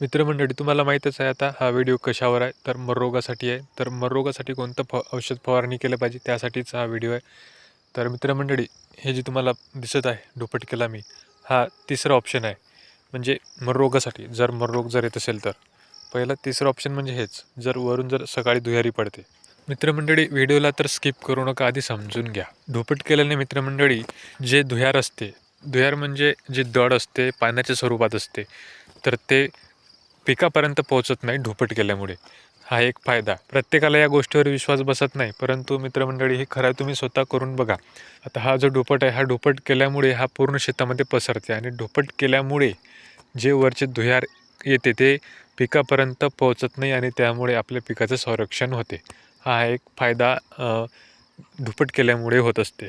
मित्रमंडळी तुम्हाला माहीतच आहे आता हा व्हिडिओ कशावर आहे? तर मररोगासाठी आहे. तर मररोगासाठी कोणतं फ औषध फवारणी केलं पाहिजे त्यासाठीच हा व्हिडिओ आहे. तर मित्रमंडळी हे जे तुम्हाला दिसत आहे दुपट केला मी हा तिसरा ऑप्शन आहे. म्हणजे मररोगासाठी जर मररोग जर येत असेल तर. पहिलं तिसरं ऑप्शन म्हणजे हेच जर वरून जर सकाळी दुहेरी पडते. मित्रमंडळी व्हिडिओला तर स्किप करू नका आधी समजून घ्या. धुपट केल्याने मित्रमंडळी जे धुयार असते धुयार म्हणजे जे दड असते पाण्याच्या स्वरूपात असते तर ते पिकापर्यंत पोहोचत नाही ढोपट केल्यामुळे हा एक फायदा. प्रत्येकाला या गोष्टीवर विश्वास बसत नाही परंतु मित्रमंडळी हे खरं तुम्ही स्वतः करून बघा. आता हा जो ढोपट आहे हा ढोपट केल्यामुळे हा पूर्ण शेतामध्ये पसरते आणि ढोपट केल्यामुळे जे वरचे धुयार येते ते पिकापर्यंत पोहोचत नाही आणि त्यामुळे आपल्या पिकाचं संरक्षण होते. हा एक फायदा धुपट केल्यामुळे होत असते.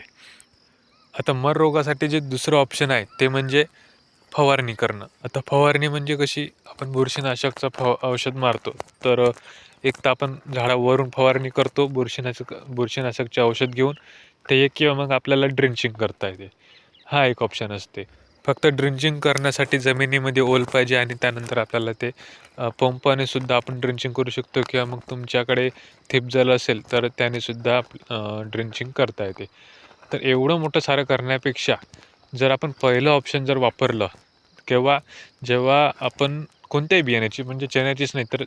आता मर रोगासाठी जे दुसरं ऑप्शन आहे ते म्हणजे फवारणी करणं. आता फवारणी म्हणजे कशी? आपण बुरशीनाशकचं फव औषध मारतो. तर एक तर आपण झाडावरून फवारणी करतो बुरशीनाशक बुरशीनाशकचे औषध घेऊन. ते एक किंवा मग आपल्याला ड्रिंचिंग करता येते. हा एक ऑप्शन असते. फक्त ड्रिंचिंग करण्यासाठी जमिनीमध्ये ओल पाहिजे आणि त्यानंतर आपल्याला ते पंपानेसुद्धा पंपाने सुद्धा आपण ड्रिंचिंग करू शकतो किंवा मग तुमच्याकडे थिप जल असेल तर त्याने सुद्धा ड्रिंचिंग करता येते. तर एवढं मोठं सारं करण्यापेक्षा जर आपण पहिलं ऑप्शन जर वापरलं केव्हा जेव्हा आपण कोणत्याही बियाण्याची म्हणजे चण्याचीच नाही तर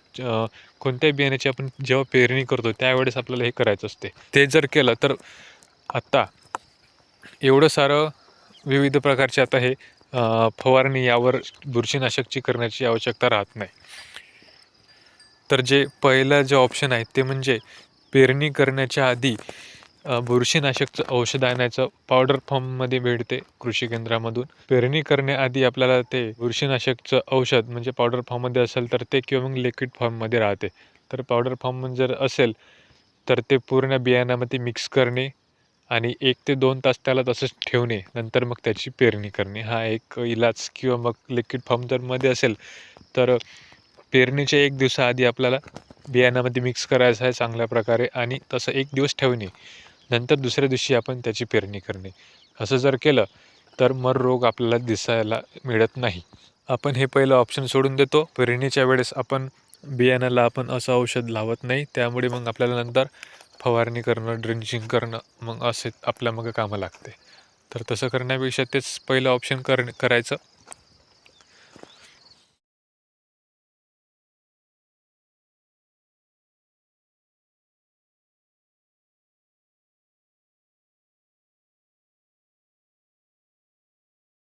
कोणत्याही बियाण्याची आपण जेव्हा पेरणी करतो त्यावेळेस आपल्याला हे करायचं असते. ते जर केलं तर आत्ता एवढं सारं विविध प्रकारचे आता हे फवारणी यावर बुरशीनाशकची करण्याची आवश्यकता राहत नाही. तर जे पहिलं जे ऑप्शन आहे ते म्हणजे पेरणी करण्याच्या आधी बुरशीनाशकचं औषध आणायचं पावडर फॉर्ममध्ये भेटते कृषी केंद्रामधून. पेरणी करण्याआधी आपल्याला ते बुरशीनाशकचं औषध म्हणजे पावडर फॉर्ममध्ये असेल तर ते किंवा मग लिक्विड फॉर्ममध्ये राहते. तर पावडर फॉर्म जर असेल तर ते पूर्ण बियाण्यामध्ये मिक्स करणे आणि एक ते दोन तास त्याला तसंच ठेवणे. नंतर मग त्याची पेरणी करणे. हा एक इलाज किंवा मग लिक्विड फॉर्म जर मध्ये असेल तर पेरणीच्या एक दिवसाआधी आपल्याला बियाण्यामध्ये मिक्स करायचं आहे चांगल्या प्रकारे आणि तसं एक दिवस ठेवणे. नंतर दुसऱ्या दिवशी आपण त्याची पेरणी करणे. असं जर केलं तर मर रोग आपल्याला दिसायला मिळत नाही. आपण हे पहिलं ऑप्शन सोडून देतो. पेरणीच्या वेळेस आपण बियाण्याला आपण असं औषध लावत नाही. त्यामुळे मग आपल्याला नंतर फवारणी करणं ड्रिंचिंग करणं मग असे आपल्या मग कामं लागते. तर तसं करण्यापेक्षा तेच पहिलं ऑप्शन कर करायचं.